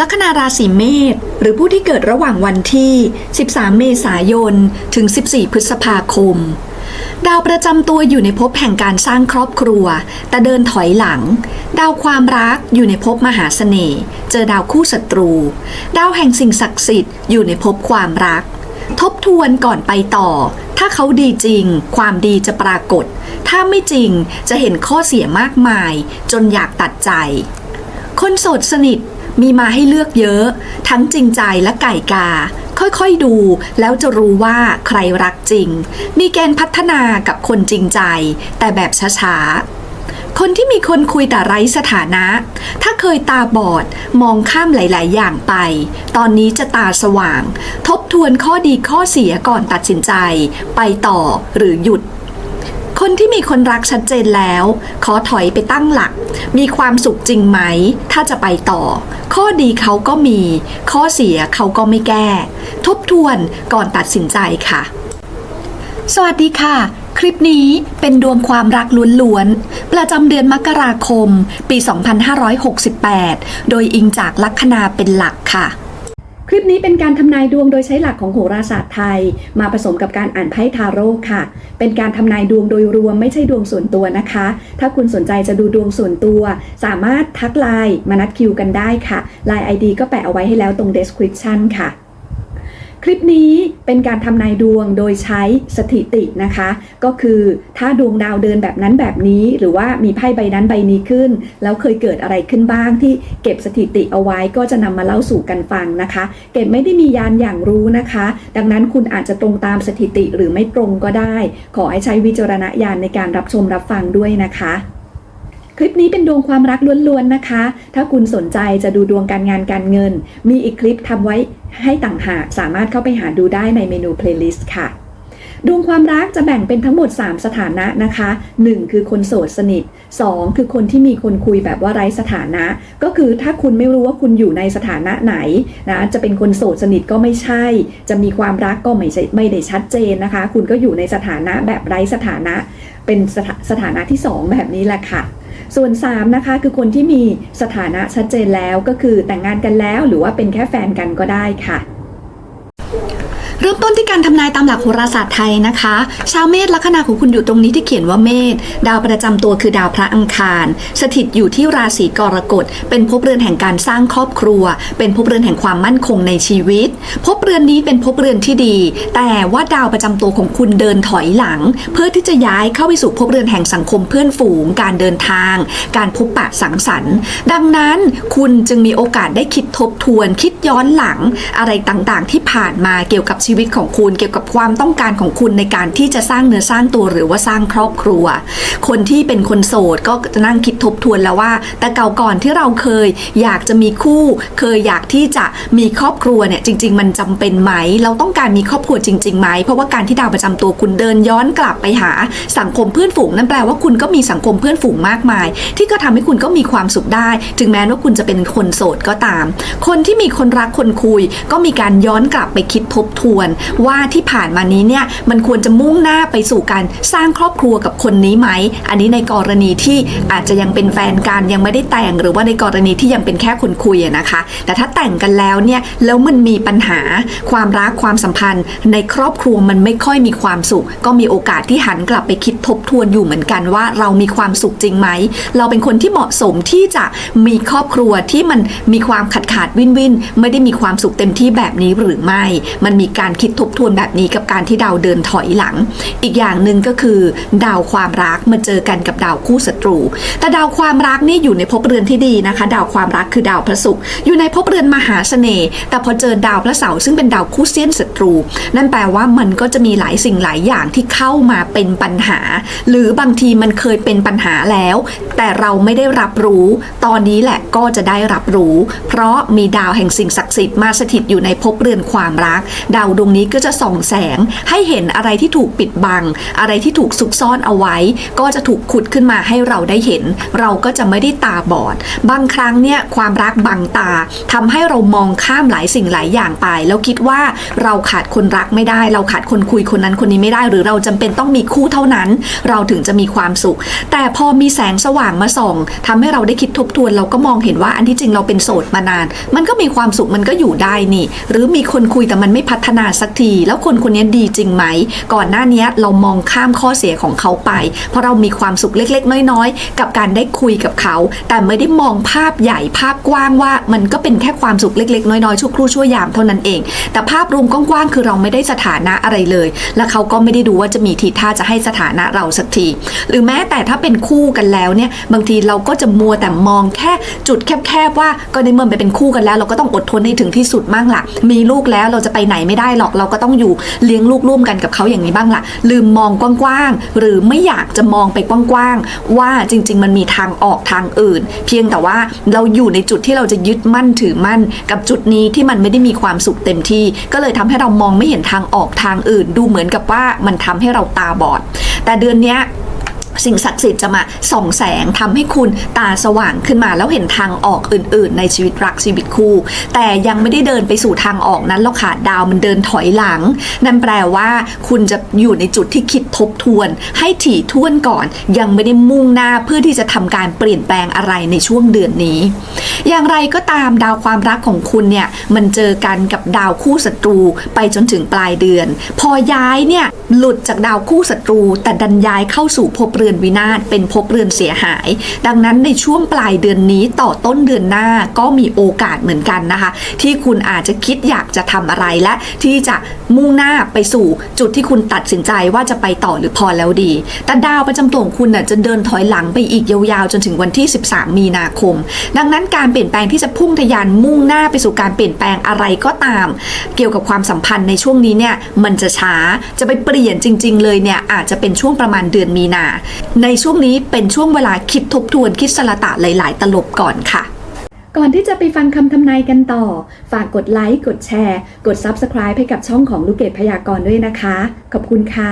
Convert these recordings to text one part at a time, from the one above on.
ลัคนาราศีเมษหรือผู้ที่เกิดระหว่างวันที่ 13 เมษายน ถึง 14 พฤษภาคม ดาวประจำตัวอยู่ในภพแห่งการสร้างครอบครัว แต่เดินถอยหลัง ดาวความรักอยู่ในภพมหาเสน่ห์เจอดาวคู่ศัตรู ดาวแห่งสิ่งศักดิ์สิทธิ์อยู่ในภพความรัก ทบทวนก่อนไปต่อ ถ้าเขาดีจริง ความดีจะปรากฏ ถ้าไม่จริงจะเห็นข้อเสียมากมาย จนอยากตัดใจ คนโสดสนิท มีมาให้เลือกเยอะ ทั้งจริงใจและไก่กา ค่อยๆดูแล้วจะรู้ว่าใครรักจริง มีแกณฑ์พัฒนากับคนจริงใจ แต่แบบช้าๆ คนที่มีคนคุยแต่ไร้สถานะ ถ้าเคยตาบอดมองข้ามหลาย ๆ อย่างไป ตอนนี้จะตาสว่าง ทบทวนข้อดีข้อเสียก่อนตัดสินใจ ไปต่อหรือหยุด คนที่มีคนรักชัดเจนแล้ว ขอถอยไปตั้งหลัก มีความสุขจริงไหม ถ้าจะไปต่อ ข้อดีเขาก็มี ข้อเสียเขาก็ไม่แก้ ทบทวนก่อนตัดสินใจค่ะ สวัสดีค่ะคลิปนี้เป็นดวงความรักล้วนๆ ประจำเดือนมกราคม ปี 2568 โดยอิงจากลัคนาเป็นหลักค่ะ คลิปนี้เป็นการทำนายดวงโดยใช้หลักของโหราศาสตร์ไทย มาผสมกับการอ่านไพ่ทาโร่ค่ะ เป็นการทำนายดวงโดยรวมไม่ใช่ดวงส่วนตัวนะคะ ถ้าคุณสนใจจะดูดวงส่วนตัว สามารถทักไลน์มานัดคิวกันได้ค่ะไลน์ ID ก็แปะเอาไว้ให้แล้วตรง description ค่ะ คลิปนี้เป็นการทำนายดวงโดยใช้สถิตินะคะ ก็คือถ้าดวงดาวเดินแบบนั้นแบบนี้ หรือว่ามีไพ่ใบนั้นใบนี้ขึ้น แล้วเคยเกิดอะไรขึ้นบ้างที่เก็บสถิติเอาไว้ก็จะนำมาเล่าสู่กันฟังนะคะ เก็บไม่ได้มียานอย่างรู้นะคะ ดังนั้นคุณอาจจะตรงตามสถิติหรือไม่ตรงก็ได้ ขอให้ใช้วิจารณญาณในการรับชมรับฟังด้วยนะคะ คลิปนี้เป็นดวงความรักล้วนๆนะคะ ถ้าคุณสนใจจะดูดวงการงานการเงิน มีอีกคลิปทำไว้ให้ต่างหากสามารถเข้าไปหาดูได้ในเมนู playlist ค่ะดวงความรักจะแบ่งเป็นทั้งหมด 3 สถานะนะคะ 1 คือคนโสดสนิท 2 คือคนที่มีคนคุยแบบว่าไร้สถานะ ก็คือถ้าคุณไม่รู้ว่าคุณอยู่ในสถานะไหนนะจะเป็นคนโสดสนิทก็ไม่ใช่ จะมีความรักก็ไม่ใช่ไม่ได้ชัดเจนนะคะ คุณก็อยู่ในสถานะแบบไร้สถานะ เป็นสถาสถานะที่ 2 แบบนี้แหละค่ะ ส่วน 3 นะคะ คือคนที่มีสถานะชัดเจนแล้วก็คือแต่งงานกันแล้ว หรือว่าเป็นแค่แฟนกันก็ได้ค่ะ เริ่มต้นที่การทำนายตามหลักโหราศาสตร์ไทยนะคะ ชาวเมษลัคนาของคุณอยู่ตรงนี้ที่เขียนว่าเมษดาวประจำตัวคือดาวพระอังคาร สถิตอยู่ที่ราศีกรกฎ เป็นภพเรือนแห่งการสร้างครอบครัว เป็นภพเรือนแห่งความมั่นคงในชีวิตภพเรือนนี้เป็นภพเรือนที่ดี แต่ว่าดาวประจำตัวของคุณเดินถอยหลัง เพื่อที่จะย้ายเข้าไปสู่ภพเรือนแห่งสังคมเพื่อนฝูง การเดินทาง การพบปะสังสรรค์ ดังนั้นคุณจึงมีโอกาสได้คิดทบทวน คิดย้อนหลัง อะไรต่างๆ ที่ผ่านมาเกี่ยวกับชีวิตของคุณเกี่ยวกับความต้องการของคุณในการที่จะสร้างเนื้อสร้างตัวหรือว่าสร้างครอบครัว คนที่เป็นคนโสดก็จะนั่งคิดทบทวนแล้วว่า แต่เก่าก่อนที่เราเคยอยากจะมีคู่ เคยอยากที่จะมีครอบครัวเนี่ยจริง ๆ มันจำเป็นไหม เราต้องการมีครอบครัวจริงๆไหมเพราะว่าการที่ดาวประจำตัวคุณเดินย้อนกลับไปหาสังคมเพื่อนฝูงนั่นแปลว่าคุณก็มีสังคมเพื่อนฝูงมากมาย ที่ก็ทำให้คุณก็มีความสุขได้ ถึงแม้ว่าคุณจะเป็นคนโสดก็ตาม คนที่มีคนรักคนคุย ก็มีการย้อนกลับไปคิดทบทวนว่าที่ผ่านมานี้เนี่ยมันควรจะมุ่งหน้าไปสู่การสร้างครอบครัวกับคนนี้ไหม อันนี้ในกรณีที่อาจจะยังเป็นแฟนกันยังไม่ได้แต่ง หรือว่าในกรณีที่ยังเป็นแค่คนคุยอะนะคะ แต่ถ้าแต่งกันแล้วเนี่ยแล้วมันมีปัญหาความรักความสัมพันธ์ ในครอบครัวมันไม่ค่อยมีความสุข ก็มีโอกาสที่หันกลับไปคิดทบทวนอยู่เหมือนกันว่าเรามีความสุขจริงไหม เราเป็นคนที่เหมาะสมที่จะมีครอบครัวที่มันมีความขาดขาดวินวินไม่ได้มีความสุขเต็มที่แบบนี้หรือไม่ มันมีการคิดทบทวนแบบนี้กับการที่ดาวเดินถอยหลัง อีกอย่างหนึ่งก็คือดาวความรักมาเจอกันกับดาวคู่ศัตรู แต่ดาวความรักนี่อยู่ในภพเรือนที่ดีนะคะ ดาวความรักคือดาวพระศุกร์อยู่ในภพเรือนมหาเสน่ห์แต่พอเจอดาวพระเสาร์ซึ่งเป็นดาวคู่เสี้ยนศัตรู นั่นแปลว่ามันก็จะมีหลายสิ่งหลายอย่างที่เข้ามาเป็นปัญหา หรือบางทีมันเคยเป็นปัญหาแล้ว แต่เราไม่ได้รับรู้ ตอนนี้แหละก็จะได้รับรู้ เพราะมีดาวแห่งสิ่งศักดิ์สิทธิ์มาสถิตอยู่ในภพเรือนความรัก ดาวดวงนี้ก็จะส่องแสงให้เห็นอะไรที่ถูกปิดบัง อะไรที่ถูกซุกซ่อนเอาไว้ ก็จะถูกขุดขึ้นมาให้เราได้เห็น เราก็จะไม่ได้ตาบอด บางครั้งเนี่ยความรักบังตาทำให้เรามองข้ามหลายสิ่งหลายอย่างไป แล้วคิดว่าเราขาดคนรักไม่ได้ เราขาดคนคุยคนนั้นคนนี้ไม่ได้ หรือเราจำเป็นต้องมีคู่เท่านั้น เราถึงจะมีความสุข แต่พอมีแสงสว่างมาส่องทำให้เราได้คิดทบทวน เราก็มองเห็นว่าอันที่จริงเราเป็นโสดมานาน มันก็มีความสุขมันก็อยู่ได้นี่ หรือมีคนคุยแต่มันไม่พัฒนาสักที แล้วคนคนนี้ดีจริงไหม ก่อนหน้านี้เรามองข้ามข้อเสียของเขาไป เพราะเรามีความสุขเล็ก ๆ น้อยๆ กับการได้คุยกับเขา แต่ไม่ได้มองภาพใหญ่ภาพกว้างว่า มันก็เป็นแค่ความสุขเล็ก ๆ น้อยๆชั่วครู่ชั่วยามเท่านั้นเอง แต่ภาพรวมกว้างๆคือเราไม่ได้สถานะอะไรเลย และเขาก็ไม่ได้ดูว่าจะมีทีท่าจะให้สถานะเราสักที หรือแม้แต่ถ้าเป็นคู่กันแล้วเนี่ยบางทีเราก็จะมัวแต่มองแค่จุดแคบๆว่าก็ในเมื่อไปเป็นคู่กันแล้ว เราก็ต้องอดทนให้ถึงที่สุดบ้างล่ะ มีลูกแล้วเราจะไปไหนไม่ได้หรอกเราก็ต้องอยู่เลี้ยงลูกร่วมกันกับเขาอย่างนี้บ้างล่ะ ลืมมองกว้างๆหรือไม่อยากจะมองไปกว้างๆว่าจริง ๆ มันมีทางออกทางอื่น เพียงแต่ว่าเราอยู่ในจุดที่เราจะยึดมั่นถือมั่น กับจุดนี้ที่มันไม่ได้มีความสุขเต็มที่ ก็เลยทำให้เรามองไม่เห็นทางออกทางอื่น ดูเหมือนกับว่ามันทำให้เราตาบอด แต่เดือนเนี้ย สิ่งศักดิ์สิทธิ์จะมาส่องแสงทำให้คุณตาสว่างขึ้นมาแล้วเห็นทางออกอื่น ๆ ในชีวิตรักชีวิตคู่ แต่ยังไม่ได้เดินไปสู่ทางออกนั้นหรอกค่ะดาวมันเดินถอยหลัง นั่นแปลว่าคุณจะอยู่ในจุดที่คิดทบทวน ให้ถี่ถ้วนก่อน ยังไม่ได้มุ่งหน้าเพื่อที่จะทำการเปลี่ยนแปลงอะไรในช่วงเดือนนี้ อย่างไรก็ตามดาวความรักของคุณเนี่ยมันเจอกันกับดาวคู่ศัตรูไปจนถึงปลายเดือน พอย้ายเนี่ยหลุดจากดาวคู่ศัตรูแต่ดันย้ายเข้าสู่ภพเรือนวินาศเป็นภพเรือนเสียหาย ดังนั้นในช่วงปลายเดือนนี้ต่อต้นเดือนหน้าก็มีโอกาสเหมือนกันนะคะ ที่คุณอาจจะคิดอยากจะทำอะไรและที่จะมุ่งหน้าไปสู่จุดที่คุณตัดสินใจว่าจะไปต่อหรือพอแล้วดี แต่ดาวประจำตัวของคุณน่ะจะเดินถอยหลังไปอีกยาวๆ จนถึงวันที่ 13 มีนาคม ดังนั้นการเปลี่ยนแปลงที่จะพุ่งทะยานมุ่งหน้าไปสู่การเปลี่ยนแปลงอะไรก็ตาม เกี่ยวกับความสัมพันธ์ในช่วงนี้เนี่ยมันจะช้าจะไปเปลี่ยนจริง ๆ เลยเนี่ยอาจจะเป็นช่วงประมาณเดือนมีนาในช่วงนี้เป็นช่วงเวลาคิดทบทวนคิดสละตะหลาย ๆ ตลบก่อนค่ะ ก่อนที่จะไปฟังคำทำนายกันต่อ ฝากกดไลค์ กดแชร์ กด Subscribe ให้กับช่องของลูกเกดพยากรณ์ด้วยนะคะ ขอบคุณค่ะ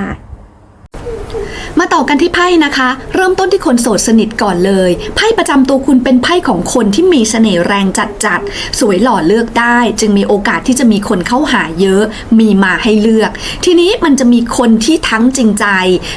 มาต่อกันที่ไพ่นะคะ เริ่มต้นที่คนโสดสนิทก่อนเลยไพ่ประจำตัวคุณเป็นไพ่ของคนที่มีเสน่ห์แรงจัดจัดสวยหล่อเลือกได้ จึงมีโอกาสที่จะมีคนเข้าหาเยอะ มีมาให้เลือก ทีนี้มันจะมีคนที่ทั้งจริงใจ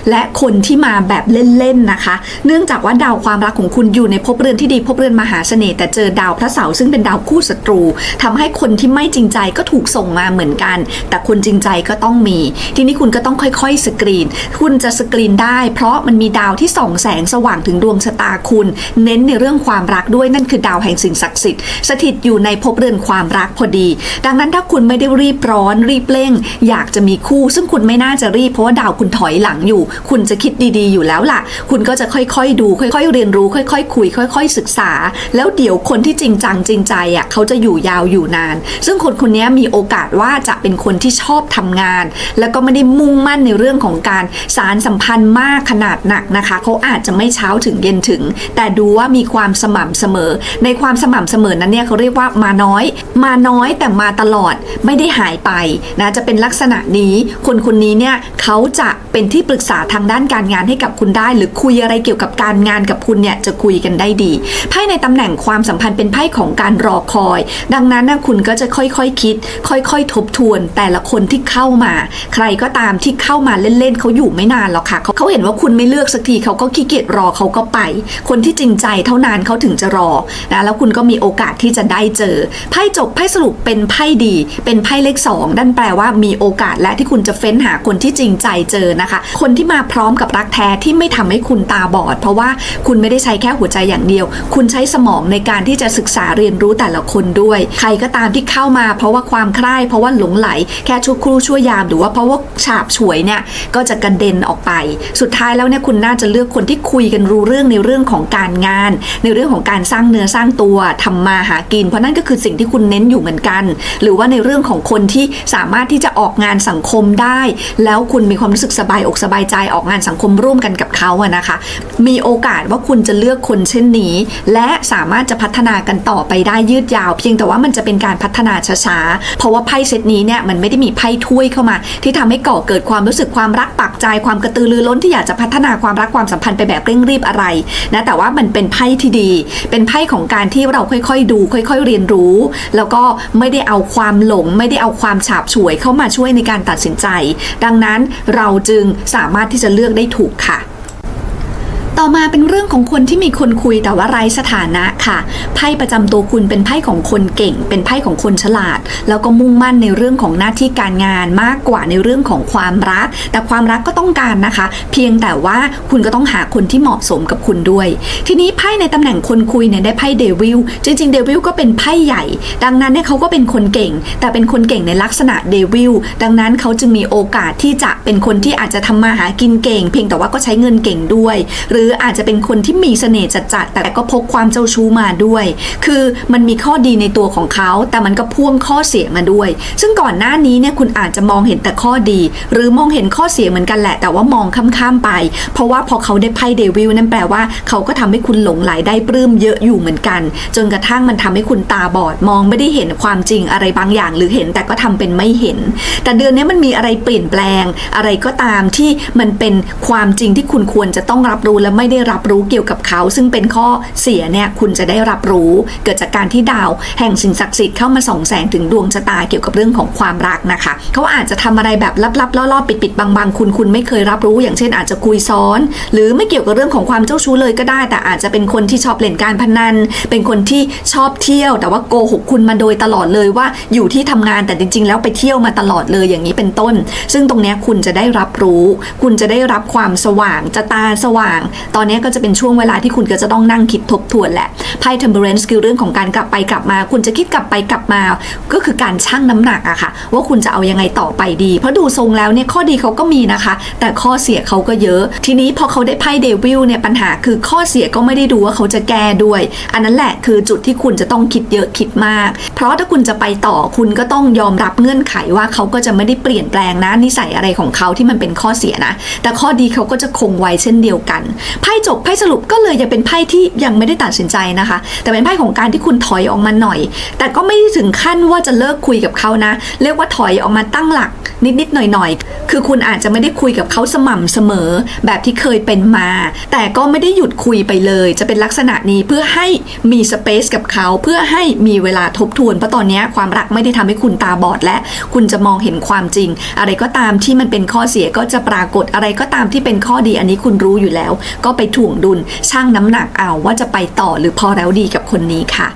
และคนที่มาแบบเล่นๆนะคะ เนื่องจากว่าดาวความรักของคุณอยู่ในภพเรือนที่ดีภพเรือนมหาเสน่ห์แต่เจอดาวพระเสาร์ซึ่งเป็นดาวคู่ศัตรูทำให้คนที่ไม่จริงใจก็ถูกส่งมาเหมือนกัน แต่คนจริงใจก็ต้องมี ทีนี้คุณก็ต้องค่อยๆสกรีน คุณจะสกรีนได้ได้ เพราะมันมีดาวที่ส่องแสงสว่างถึงดวงชะตาคุณ เน้นในเรื่องความรักด้วยนั่นคือดาวแห่งสิ่งศักดิ์สิทธิ์สถิตอยู่ในภพเรือนความรักพอดี ดังนั้นถ้าคุณไม่ได้รีบร้อน รีบเร่ง อยากจะมีคู่ ซึ่งคุณไม่น่าจะรีบเพราะว่าดาวคุณถอยหลังอยู่ คุณจะคิดดีๆอยู่แล้วล่ะ คุณก็จะค่อยๆดู ค่อยๆ เรียนรู้ ค่อยๆ คุย ค่อย ๆ ศึกษา แล้วเดี๋ยวคนที่จริงจังจริงใจอะเขาจะอยู่ยาวอยู่นาน ซึ่งคนคนนี้มีโอกาสว่าจะเป็นคนที่ชอบทำงาน แล้วก็ไม่ได้มุ่งมั่นในเรื่องของการสารสัมพันธ์มากขนาดหนักนะคะเขาอาจจะไม่เช้าถึงเย็นถึง แต่ดูว่ามีความสม่ำเสมอ ในความสม่ำเสมอนั้นเนี่ยเขาเรียกว่ามาน้อย มาน้อยแต่มาตลอดไม่ได้หายไปนะจะเป็นลักษณะนี้คนคนนี้เนี่ยเขาจะเป็นที่ปรึกษาทางด้านการงานให้กับคุณได้ หรือคุยอะไรเกี่ยวกับการงานกับคุณเนี่ยจะคุยกันได้ดีไพ่ในตำแหน่งความสัมพันธ์เป็นไพ่ของการรอคอย ดังนั้นนะคุณก็จะค่อยๆคคิด ค่อยๆ ทบทวนแต่ละคนที่เข้ามา ใครก็ตามที่เข้ามาเล่นๆเขาอยู่ไม่นานหรอกค่ะเขาเห็นว่าคุณไม่เลือกสักทีเขาก็ขี้เกียจรอเขาก็ไป คนที่จริงใจเท่านั้นเขาถึงจะรอนะแล้วคุณก็มีโอกาสที่จะได้เจอไพ่จบไพ่สรุปเป็นไพ่ดี เป็นไพ่เลขสองนั่นแปลว่ามีโอกาสและที่คุณจะเฟ้นหาคนที่จริงใจเจอนะคะ คนที่มาพร้อมกับรักแท้ที่ไม่ทำให้คุณตาบอด เพราะว่าคุณไม่ได้ใช้แค่หัวใจอย่างเดียว คุณใช้สมองในการที่จะศึกษาเรียนรู้แต่ละคนด้วย ใครก็ตามที่เข้ามา เพราะว่าความใคร่เพราะว่าหลงไหล แค่ชั่วครู่ชั่วยามหรือว่าเพราะว่าฉาบฉวยเนี่ยก็จะกระเด็นออกไปสุดท้ายแล้วเนี่ยคุณน่าจะเลือกคนที่คุยกันรู้เรื่องในเรื่องของการงาน ในเรื่องของการสร้างเนื้อสร้างตัวทำมาหากิน เพราะนั่นก็คือสิ่งที่คุณเน้นอยู่เหมือนกัน หรือว่าในเรื่องของคนที่สามารถที่จะออกงานสังคมได้ แล้วคุณมีความรู้สึกสบายอกสบายใจออกงานสังคมร่วมกันกับเขาอะนะคะ มีโอกาสว่าคุณจะเลือกคนเช่นนี้ และสามารถจะพัฒนากันต่อไปได้ยืดยาว เพียงแต่ว่ามันจะเป็นการพัฒนาช้าๆเพราะว่าไพ่เซตนี้เนี่ยมันไม่ได้มีไพ่ถ้วยเข้ามา ที่ทำให้ก่อเกิดความรู้สึกความรักปักใจความกระตือรือร้นที่อยากจะพัฒนาความรักความสัมพันธ์ไปแบบเร่งรีบอะไรนะแต่ว่ามันเป็นไพ่ที่ดี เป็นไพ่ของการที่เราค่อยๆ ดู ค่อย ๆ เรียนรู้ แล้วก็ไม่ได้เอาความหลง ไม่ได้เอาความฉาบฉวยเข้ามาช่วยในการตัดสินใจ ดังนั้นเราจึงสามารถที่จะเลือกได้ถูกค่ะ ต่อมาเป็นเรื่องของคนที่มีคนคุยแต่ว่าไร้สถานะค่ะ ไพ่ประจำตัวคุณเป็นไพ่ของคนเก่ง เป็นไพ่ของคนฉลาด แล้วก็มุ่งมั่นในเรื่องของหน้าที่การงานมากกว่าในเรื่องของความรัก แต่ความรักก็ต้องการนะคะ เพียงแต่ว่าคุณก็ต้องหาคนที่เหมาะสมกับคุณด้วย ทีนี้ไพ่ในตำแหน่งคนคุยเนี่ยได้ไพ่เดวิลจริงๆเดวิลก็เป็นไพ่ใหญ่ ดังนั้นเนี่ยเขาก็เป็นคนเก่ง แต่เป็นคนเก่งในลักษณะเดวิลดังนั้นเขาจึงมีโอกาสที่จะเป็นคนที่อาจจะทำมาหากินเก่ง เพียงแต่ว่าก็ใช้เงินเก่งด้วย หรืออาจจะเป็นคนที่มีเสน่ห์จัดๆแต่ก็พกความเจ้าชู้มาด้วย คือมันมีข้อดีในตัวของเขา แต่มันก็พ่วงข้อเสียมาด้วย ซึ่งก่อนหน้านี้เนี่ยคุณอาจจะมองเห็นแต่ข้อดี หรือมองเห็นข้อเสียเหมือนกันแหละ แต่ว่ามองข้ามๆไป เพราะว่าพอเขาได้ไพ่เดวิลนั่นแปลว่าเขาก็ทำให้คุณหลงไหลได้ปลื้มเยอะอยู่เหมือนกัน จนกระทั่งมันทำให้คุณตาบอดมองไม่ได้เห็นความจริงอะไรบางอย่าง หรือเห็นแต่ก็ทำเป็นไม่เห็น แต่เดือนนี้มันมีอะไรเปลี่ยนแปลง อะไรก็ตามที่มันเป็นความจริงที่คุณควรจะต้องรับรู้และไม่ได้รับรู้เกี่ยวกับเขา ซึ่งเป็นข้อเสียเนี่ยคุณจะได้รับรู้เกิดจากการที่ดาว แห่งสิ่งศักดิ์สิทธิ์เข้ามาส่องแสงถึงดวงชะตาเกี่ยวกับเรื่องของความรักนะคะ เขาอาจจะทำอะไรแบบลับๆล่อๆปิดๆบางๆ คุณคุณไม่เคยรับรู้ อย่างเช่นอาจจะคุยซ้อน หรือไม่เกี่ยวกับเรื่องของความเจ้าชู้เลยก็ได้ แต่อาจจะเป็นคนที่ชอบเล่นการพนัน เป็นคนที่ชอบเที่ยว แต่ว่าโกหกคุณมาโดยตลอดเลยว่าอยู่ที่ทำงานแต่จริง ๆ แล้วไปเที่ยวมาตลอดเลยอย่างนี้เป็นต้น ซึ่งตรงนี้คุณจะได้รับรู้ คุณจะได้รับความสว่างจะตาสว่างตอนนี้ก็จะเป็นช่วงเวลาที่คุณก็จะต้องนั่งคิดทบทวนแหละไพ่ temperance คือเรื่องของการกลับไปกลับมา คุณจะคิดกลับไปกลับมา ก็คือการชั่งน้ำหนักอะค่ะ ว่าคุณจะเอายังไงต่อไปดี เพราะดูทรงแล้วเนี่ยข้อดีเขาก็มีนะคะ แต่ข้อเสียเขาก็เยอะ ทีนี้พอเขาได้ไพ่เดวิลเนี่ยปัญหาคือข้อเสียก็ไม่ได้ดูว่าเขาจะแก้ด้วย อันนั้นแหละคือจุดที่คุณจะต้องคิดเยอะคิดมาก เพราะถ้าคุณจะไปต่อคุณก็ต้องยอมรับเงื่อนไขว่าเขาก็จะไม่ได้เปลี่ยนแปลงนะนิสัยอะไรของเขาที่มันเป็นข้อเสียนะ แต่ข้อดีเขาก็จะคงไว้เช่นเดียวกันไพ่จบไพ่สรุปก็เลยยังเป็นไพ่ที่ยังไม่ได้ตัดสินใจนะคะ แต่เป็นไพ่ของการที่คุณถอยออกมาหน่อย แต่ก็ไม่ได้ถึงขั้นว่าจะเลิกคุยกับเขานะ เรียกว่าถอยออกมาตั้งหลักนิดๆหน่อยๆ คือคุณอาจจะไม่ได้คุยกับเขาสม่ำเสมอ แบบที่เคยเป็นมา แต่ก็ไม่ได้หยุดคุยไปเลย จะเป็นลักษณะนี้เพื่อให้มีสเปซกับเขา เพื่อให้มีเวลาทบทวน เพราะตอนนี้ความรักไม่ได้ทำให้คุณตาบอดและ คุณจะมองเห็นความจริง อะไรก็ตามที่มันเป็นข้อเสียก็จะปรากฏอะไรก็ตามที่เป็นข้อดีอันนี้คุณรู้อยู่แล้วก็ไปถ่วงดุลช่างน้ำหนักเอาว่าจะไปต่อหรือพอแล้วดีกับคนนี้ค่ะ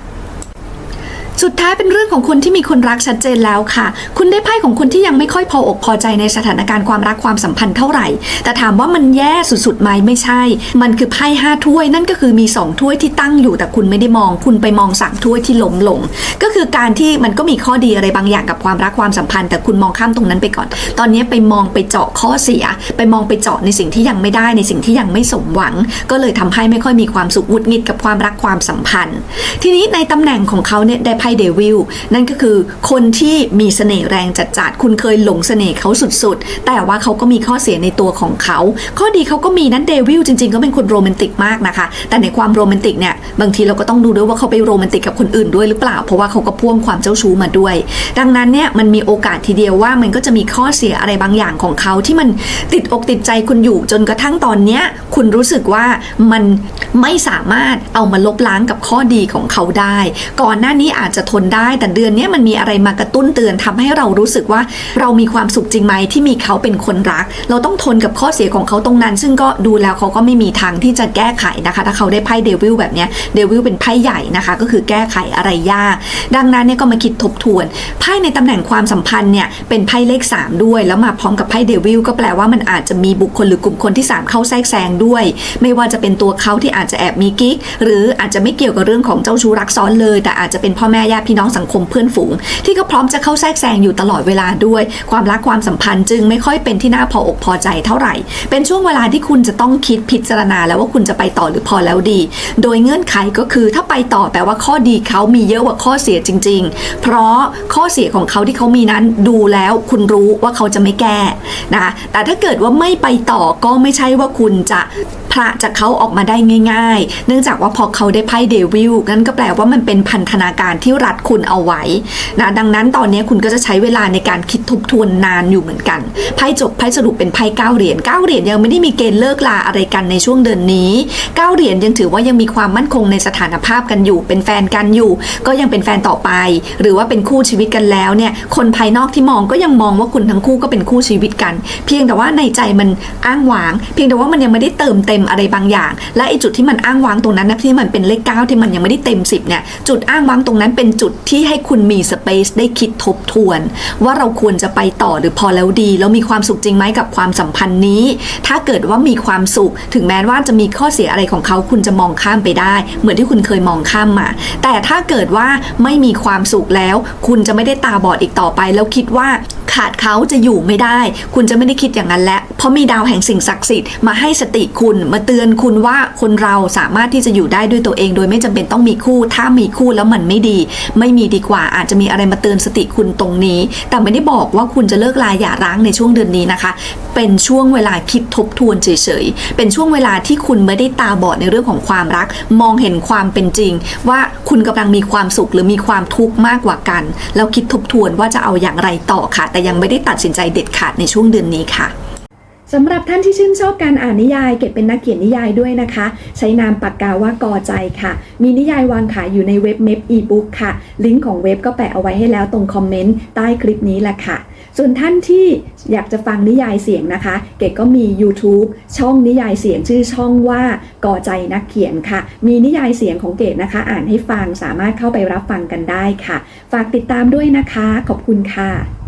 สุดท้ายเป็นเรื่องของคนที่มีคนรักชัดเจนแล้วค่ะ คุณได้ไพ่ของคนที่ยังไม่ค่อยพออกพอใจในสถานการณ์ความรักความสัมพันธ์เท่าไหร่ แต่ถามว่ามันแย่สุดๆไหมไม่ใช่ มันคือไพ่ห้าถ้วยนั่นก็คือมีสองถ้วยที่ตั้งอยู่แต่คุณไม่ได้มอง คุณไปมองสามถ้วยที่ล้มลง ก็คือการที่มันก็มีข้อดีอะไรบางอย่างกับความรักความสัมพันธ์ แต่คุณมองข้ามตรงนั้นไปก่อน ตอนนี้ไปมองไปเจาะข้อเสีย ไปมองไปเจาะในสิ่งที่ยังไม่ได้ในสิ่งที่ยังไม่สมหวัง ก็เลยทำให้ไม่ค่อยมีความสุขหงุดหงิดกับความรักความสัมพันธ์ ทีนี้ในตำแหน่งของเขาเนี่ยได้พ่เดวิลนั่นก็คือคนที่มีเสน่ห์แรงจัดๆคุณเคยหลงเสน่ห์เขาสุดๆ แต่ว่าเขาก็มีข้อเสียในตัวของเขา ข้อดีเขาก็มีนั้นเดวิลจริงๆ ก็เป็นคนโรแมนติกมากนะคะ แต่ในความโรแมนติกเนี่ยบางทีเราก็ต้องดูด้วยว่าเขาไปโรแมนติกกับคนอื่นด้วยหรือเปล่า เพราะว่าเขาก็พ่วงความเจ้าชู้มาด้วย ดังนั้นเนี่ยมันมีโอกาสทีเดียวว่ามันก็จะมีข้อเสียอะไรบางอย่างของเขาที่มันติดอกติดใจคุณอยู่จนกระทั่งตอนเนี้ยคุณรู้สึกว่ามันไม่สามารถเอามาลบล้างกับข้อดีของเขาได้ ก่อนหน้านี้อาจจะทนได้ แต่เดือนนี้มันมีอะไรมากระตุ้นเตือนทำให้เรารู้สึกว่าเรามีความสุขจริงไหมที่มีเขาเป็นคนรัก เราต้องทนกับข้อเสียของเขาตรงนั้น ซึ่งก็ดูแล้วเขาก็ไม่มีทางที่จะแก้ไขนะคะ ถ้าเขาได้ไพ่เดวิลแบบนี้เดวิลเป็นไพ่ใหญ่นะคะ ก็คือแก้ไขอะไรยาก ดังนั้นเนี่ยก็มาคิดทบทวนไพ่ในตำแหน่งความสัมพันธ์เนี่ยเป็นไพ่เลข 3 ด้วย แล้วมาพร้อมกับไพ่เดวิลก็แปลว่ามันอาจจะมีบุคคลหรือกลุ่มคนที่ 3 เข้าแทรกแซงด้วย ไม่ว่าจะเป็นตัวเขาที่อาจจะแอบมีกิ๊กหรืออาจจะไม่เกี่ยวกับเรื่องของเจ้าชู้รักซ้อนเลย แต่อาจจะเป็นพ่อแม่ญาติพี่น้องสังคมเพื่อนฝูง ที่ก็พร้อมจะเข้าแทรกแซงอยู่ตลอดเวลาด้วย ความรักความสัมพันธ์จึงไม่ค่อยเป็นที่น่าพออกพอใจเท่าไหร่ เป็นช่วงเวลาที่คุณจะต้องคิดพิจารณาแล้วว่าคุณจะไปต่อหรือพอแล้วดี โดยเงื่อนไขก็คือถ้าไปต่อแปลว่าข้อดีเขามีเยอะกว่าข้อเสียจริง ๆ เพราะข้อเสียของเขาที่เขามีนั้นดูแล้วคุณรู้ว่าเขาจะไม่แก้นะคะแต่ถ้าเกิดว่าไม่ไปต่อก็ไม่ใช่ว่าคุณจะพระจากเขาออกมาได้ง่าย ๆ เนื่องจากว่าพอเขาได้ไพ่เดวิลนั่นก็แปลว่ามันเป็นพันธนาการที่รัดคุณเอาไว้นะดังนั้นตอนนี้คุณก็จะใช้เวลาในการคิดทบทวนนานอยู่เหมือนกันไพ่จบไพ่สรุปเป็นไพ่เก้าเหรียญเก้าเหรียญยังไม่ได้มีเกณฑ์เลิกลาอะไรกันในช่วงเดือนนี้เก้าเหรียญยังถือว่ายังมีความมั่นคงในสถานภาพกันอยู่ เป็นแฟนกันอยู่ ก็ยังเป็นแฟนต่อไป หรือว่าเป็นคู่ชีวิตกันแล้วเนี่ยคนภายนอกที่มองก็ยังมองว่าคุณทั้งคู่ก็เป็นคู่ชีวิตกัน เพียงแต่ว่าในใจมันอ้างว้าง เพียงแต่ว่ามันยังไม่ได้เติมเต็มอะไรบางอย่าง และไอ้จุดที่มันอ้างว้างตรงนั้นนะที่มันเป็นเลขเก้าที่มันยังไม่ได้เต็ม10เนี่ยจุดอ้างว้างตรงนั้นเป็น็นจุดที่ให้คุณมีสเปซได้คิดทบทวน ว่าเราควรจะไปต่อหรือพอแล้วดี แล้วมีความสุขจริงไหมกับความสัมพันธ์นี้ ถ้าเกิดว่ามีความสุข ถึงแม้ว่าจะมีข้อเสียอะไรของเขาคุณจะมองข้ามไปได้ เหมือนที่คุณเคยมองข้ามมา แต่ถ้าเกิดว่าไม่มีความสุขแล้ว คุณจะไม่ได้ตาบอดอีกต่อไป แล้วคิดว่าขาดเขาจะอยู่ไม่ได้ คุณจะไม่ได้คิดอย่างนั้นแล้ว เพรามีดาวแห่งสิ่งศักดิ์สิทธิ์มาให้สติคุณ มาเตือนคุณว่าคนเราสามารถที่จะอยู่ได้ด้วยตัวเอง โดยไม่จำเป็นต้องมีคู่ ถ้ามีคู่แล้วมันไม่ดี ไม่มีดีกว่าอาจจะมีอะไรมาเตือนสติคุณตรงนี้ แต่ไม่ได้บอกว่าคุณจะเลิกลาหย่าร้างในช่วงเดือนนี้นะคะ เป็นช่วงเวลาคิดทบทวนเฉยๆ เป็นช่วงเวลาที่คุณไม่ได้ตาบอดในเรื่องของความรัก มองเห็นความเป็นจริง ว่าคุณกำลังมีความสุขหรือมีความทุกข์มากกว่ากัน แล้วคิดทบทวนว่าจะเอาอย่างไรต่อค่ะ แต่ยังไม่ได้ตัดสินใจเด็ดขาดในช่วงเดือนนี้ค่ะ สำหรับท่านที่ชื่นชอบการอ่านนิยาย เก็บเป็นนักเขียนนิยายด้วยนะคะ ใช้นามปากกาว่ากอใจค่ะ มีนิยายวางขายอยู่ในเว็บเม p อีบุ๊กค่ะ ลิงก์ของเว็บก็แปะเอาไว้ให้แล้วตรงคอมเมนต์ใต้คลิปนี้แหละค่ะ ส่วนท่านที่อยากจะฟังนิยายเสียงนะคะ เกดก็มี YouTube ช่องนิยายเสียงชื่อช่องว่ากอใจนักเขียนค่ะ มีนิยายเสียงของเกดนะคะ อ่านให้ฟังสามารถเข้าไปรับฟังกันได้ค่ะ ฝากติดตามด้วยนะคะ ขอบคุณค่ะ